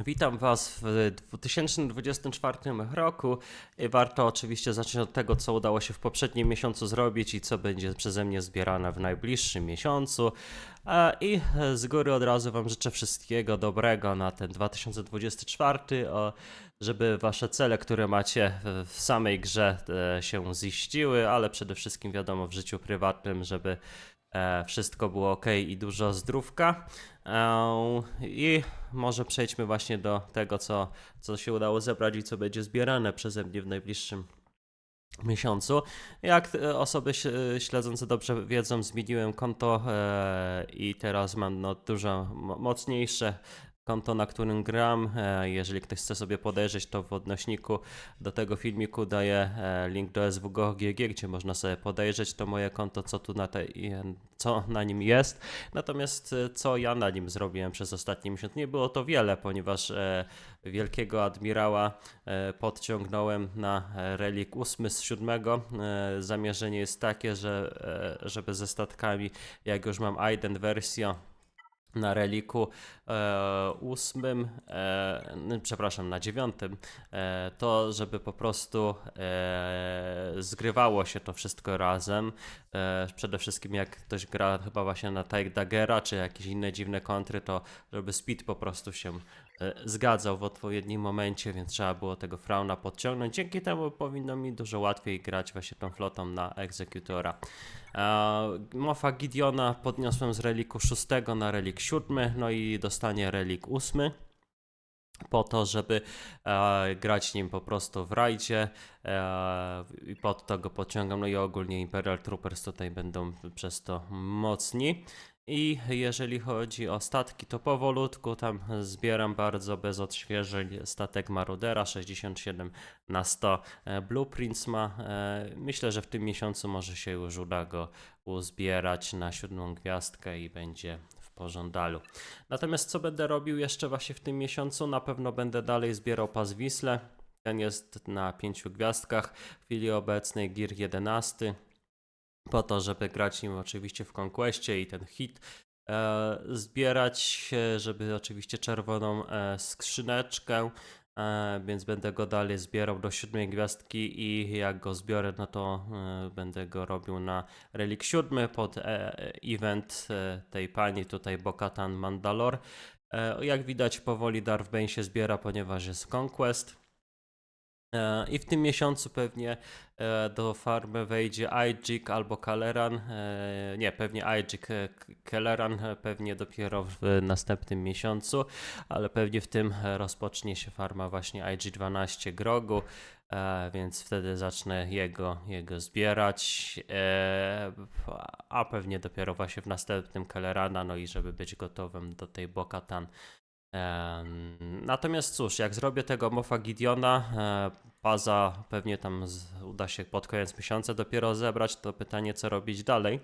Witam Was w 2024 roku. Warto oczywiście zacząć od tego, co udało się w poprzednim miesiącu zrobić i co będzie przeze mnie zbierane w najbliższym miesiącu. I z góry od razu Wam życzę wszystkiego dobrego na ten 2024, o, żeby Wasze cele, które macie w- w samej grze e, się ziściły, ale przede wszystkim wiadomo w życiu prywatnym, żeby e, wszystko było ok i dużo zdrówka. I może przejdźmy właśnie do tego, co, co się udało zebrać i co będzie zbierane przeze mnie w najbliższym miesiącu. Jak e, osoby śledzące dobrze wiedzą, zmieniłem konto e, i teraz mam no, dużo mo- mocniejsze konto, na którym gram. E, jeżeli ktoś chce sobie podejrzeć, to w odnośniku do tego filmiku daję e, link do SWGO.GG, gdzie można sobie podejrzeć to moje konto, co tu na, tej, co na nim jest. Natomiast e, co ja na nim zrobiłem przez ostatni miesiąc? Nie było to wiele, ponieważ e, wielkiego admirała e, podciągnąłem na e, relik 8 z 7. E, zamierzenie jest takie, że e, żeby ze statkami, jak już mam Aiden wersję na reliku e, ósmym, e, no, przepraszam, na dziewiątym, e, to żeby po prostu e, zgrywało się to wszystko razem. E, przede wszystkim jak ktoś gra chyba właśnie na Take Daggera, czy jakieś inne dziwne kontry, to żeby speed po prostu się zgadzał w odpowiednim momencie, więc trzeba było tego Frauna podciągnąć. Dzięki temu powinno mi dużo łatwiej grać właśnie tą flotą na egzekutora. E, Mofa Gideona podniosłem z reliku 6 na relik 7, no i dostanie relik 8 po to, żeby e, grać nim po prostu w rajdzie e, i pod to go podciągam, no i ogólnie Imperial Troopers tutaj będą przez to mocni. I jeżeli chodzi o statki, to powolutku tam zbieram bardzo bez odświeżeń statek Marudera 67 na 100 e, Blueprints ma. e, Myślę, że w tym miesiącu może się już uda go uzbierać na siódmą gwiazdkę i będzie w pożądalu. Natomiast co będę robił jeszcze właśnie w tym miesiącu? Na pewno będę dalej zbierał pas Wisle. Ten jest na pięciu gwiazdkach. W chwili obecnej Gear 11. Po to, żeby grać nim oczywiście w Conquestie i ten hit e, zbierać, żeby oczywiście czerwoną e, skrzyneczkę, e, więc będę go dalej zbierał do siódmej gwiazdki i jak go zbiorę, no to e, będę go robił na relik siódmy pod e, event e, tej pani tutaj Bokatan Mandalor. E, jak widać powoli Darth Bane się zbiera, ponieważ jest Conquest. I w tym miesiącu pewnie e, do farmy wejdzie Ajik albo Kaleran. E, nie, pewnie Ajik. e, K- Keleran e, pewnie dopiero w następnym miesiącu, ale pewnie w tym rozpocznie się farma właśnie IG12 Grogu. Więc wtedy zacznę jego, jego zbierać, a pewnie dopiero właśnie w następnym Kalerana, no i żeby być gotowym do tej Bokatan. Natomiast cóż, jak zrobię tego Mofa Gideona, e, Paza pewnie tam uda się pod koniec miesiąca dopiero zebrać, to pytanie co robić dalej.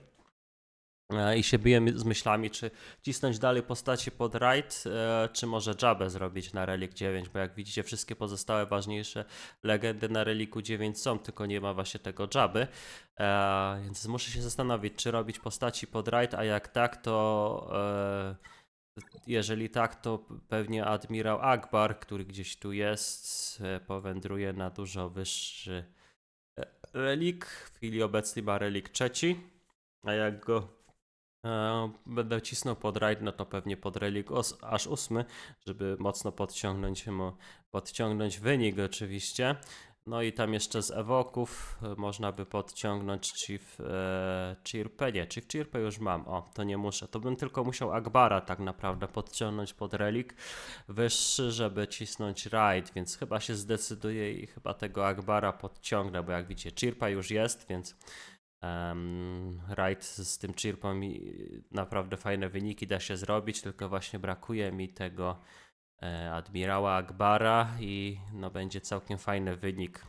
E, I się biję z myślami, czy cisnąć dalej postaci pod raid, e, czy może Jabę zrobić na Relik 9, bo jak widzicie wszystkie pozostałe ważniejsze legendy na Reliku 9 są, tylko nie ma właśnie tego Jaby. Więc muszę się zastanowić, czy robić postaci pod raid, a jak tak, to jeżeli tak, to pewnie admirał Akbar, który gdzieś tu jest, e, powędruje na dużo wyższy e, relik. W chwili obecnej ma relik trzeci, a jak go e, będę cisnął pod raid, no to pewnie pod relik os, aż ósmy, żeby mocno podciągnąć podciągnąć wynik oczywiście. No i tam jeszcze z ewoków e, można by podciągnąć Chief e, Chirpę. Nie, Chief Chirpę już mam. O, to nie muszę. To bym tylko musiał Akbara tak naprawdę podciągnąć pod relik wyższy, żeby cisnąć raid, więc chyba się zdecyduję i chyba tego Akbara podciągnę, bo jak widzicie, Chirpa już jest, więc um, raid z tym Chirpą naprawdę fajne wyniki da się zrobić, tylko właśnie brakuje mi tego admirała Akbara i no będzie całkiem fajny wynik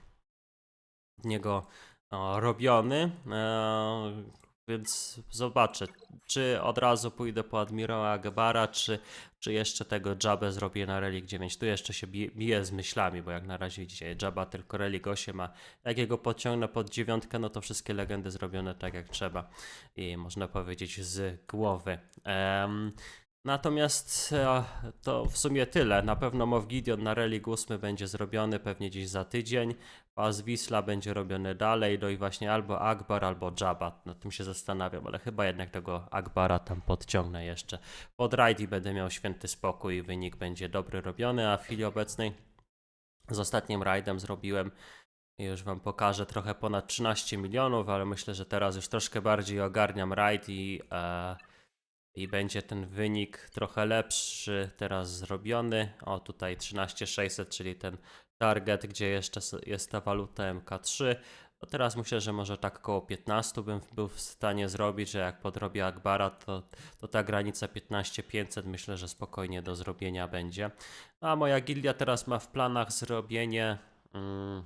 niego robiony. E, więc zobaczę, czy od razu pójdę po admirała Akbara, czy, czy jeszcze tego Jabę zrobię na Relik 9. Tu jeszcze się bije, z myślami, bo jak na razie widzicie, Jabba tylko Relik 8, a jak jego podciągnę pod dziewiątkę, no to wszystkie legendy zrobione tak jak trzeba i można powiedzieć z głowy. Natomiast e, to w sumie tyle. Na pewno Mow Gideon na Relic 8 będzie zrobiony pewnie dziś za tydzień. Pas Wisla będzie robiony dalej, no i właśnie albo Akbar, albo Jabba. Nad tym się zastanawiam, ale chyba jednak tego Akbara tam podciągnę jeszcze. Pod raid i będę miał święty spokój i wynik będzie dobry robiony, a w chwili obecnej z ostatnim rajdem zrobiłem już wam pokażę trochę ponad 13 milionów, ale myślę, że teraz już troszkę bardziej ogarniam rajd i, e, i będzie ten wynik trochę lepszy teraz zrobiony. O, tutaj 13600, czyli ten target, gdzie jeszcze jest ta waluta MK3. To teraz myślę, że może tak koło 15 bym był w stanie zrobić, że jak podrobię Akbara, to, to ta granica 15500 myślę, że spokojnie do zrobienia będzie. A moja gildia teraz ma w planach zrobienie. Mm,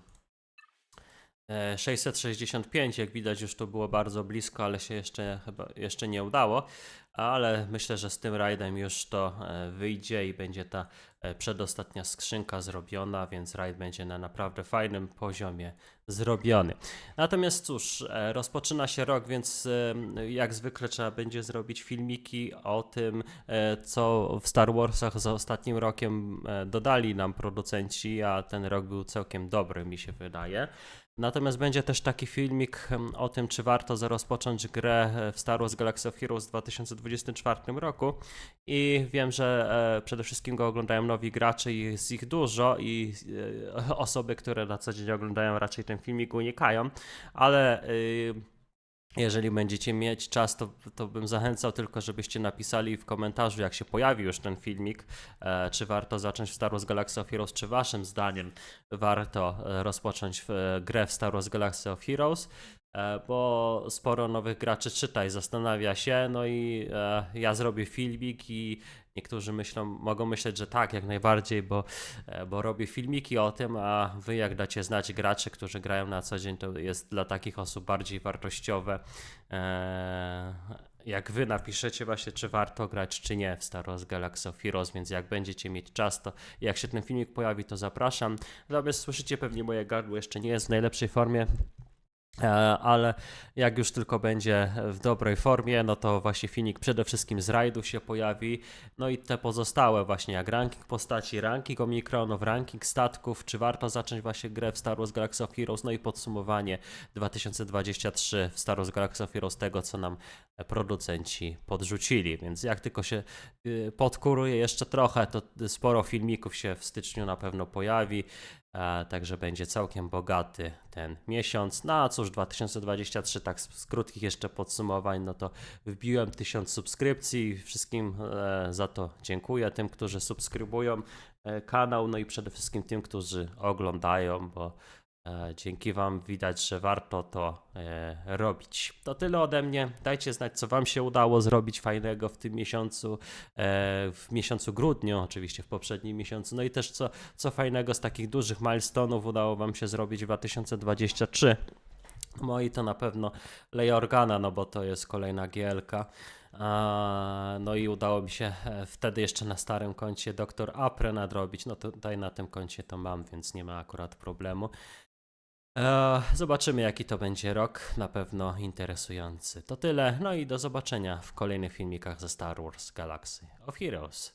665, jak widać już to było bardzo blisko, ale się jeszcze chyba jeszcze nie udało, ale myślę, że z tym rajdem już to e, wyjdzie i będzie ta e, przedostatnia skrzynka zrobiona, więc rajd będzie na naprawdę fajnym poziomie zrobiony. Natomiast cóż, e, rozpoczyna się rok, więc e, jak zwykle trzeba będzie zrobić filmiki o tym, e, co w Star Warsach za ostatnim rokiem e, dodali nam producenci, a ten rok był całkiem dobry, mi się wydaje. Natomiast będzie też taki filmik em, o tym, czy warto rozpocząć grę e, w Star Wars Galaxy of Heroes w 2024 roku. I wiem, że e, przede wszystkim go oglądają nowi gracze i jest ich dużo i e, osoby, które na co dzień oglądają raczej ten filmik unikają, ale y, jeżeli będziecie mieć czas, to, to bym zachęcał tylko, żebyście napisali w komentarzu, jak się pojawi już ten filmik, e, czy warto zacząć w Star Wars Galaxy of Heroes, czy waszym zdaniem warto e, rozpocząć w, e, grę w Star Wars Galaxy of Heroes, e, bo sporo nowych graczy czyta i zastanawia się, no i e, ja zrobię filmik i niektórzy myślą, mogą myśleć, że tak, jak najbardziej, bo, e, bo robię filmiki o tym, a wy jak dacie znać graczy, którzy grają na co dzień, to jest dla takich osób bardziej wartościowe. E, jak wy napiszecie właśnie, czy warto grać, czy nie w Star Wars Galaxy of Heroes, więc jak będziecie mieć czas, to jak się ten filmik pojawi, to zapraszam. Natomiast słyszycie pewnie moje gardło jeszcze nie jest w najlepszej formie. E, Ale jak już tylko będzie w dobrej formie, no to właśnie filmik przede wszystkim z rajdu się pojawi. No i te pozostałe właśnie jak ranking postaci, ranking omikronów, ranking statków, czy warto zacząć właśnie grę w Star Wars Galaxy of Heroes, no i podsumowanie 2023 w Star Wars Galaxy of Heroes tego, co nam producenci podrzucili. Więc jak tylko się y, podkuruje jeszcze trochę, to sporo filmików się w styczniu na pewno pojawi. E, Także będzie całkiem bogaty ten miesiąc. No a cóż, 2023, tak z, krótkich jeszcze podsumowań, no to wbiłem 1000 subskrypcji. Wszystkim e, za to dziękuję. Tym, którzy subskrybują e, kanał, no i przede wszystkim tym, którzy oglądają, bo dzięki Wam widać, że warto to e, robić. To tyle ode mnie. Dajcie znać, co Wam się udało zrobić fajnego w tym miesiącu, e, w miesiącu grudniu, oczywiście w poprzednim miesiącu. No i też co, co fajnego z takich dużych milestone'ów udało Wam się zrobić w 2023. No i to na pewno Leia Organa, no bo to jest kolejna GLK. A, No i udało mi się e, wtedy jeszcze na starym koncie Dr. Apre nadrobić. No tutaj na tym koncie to mam, więc nie ma akurat problemu. E, Zobaczymy, jaki to będzie rok. Na pewno interesujący. To tyle. No i do zobaczenia w kolejnych filmikach ze Star Wars Galaxy of Heroes.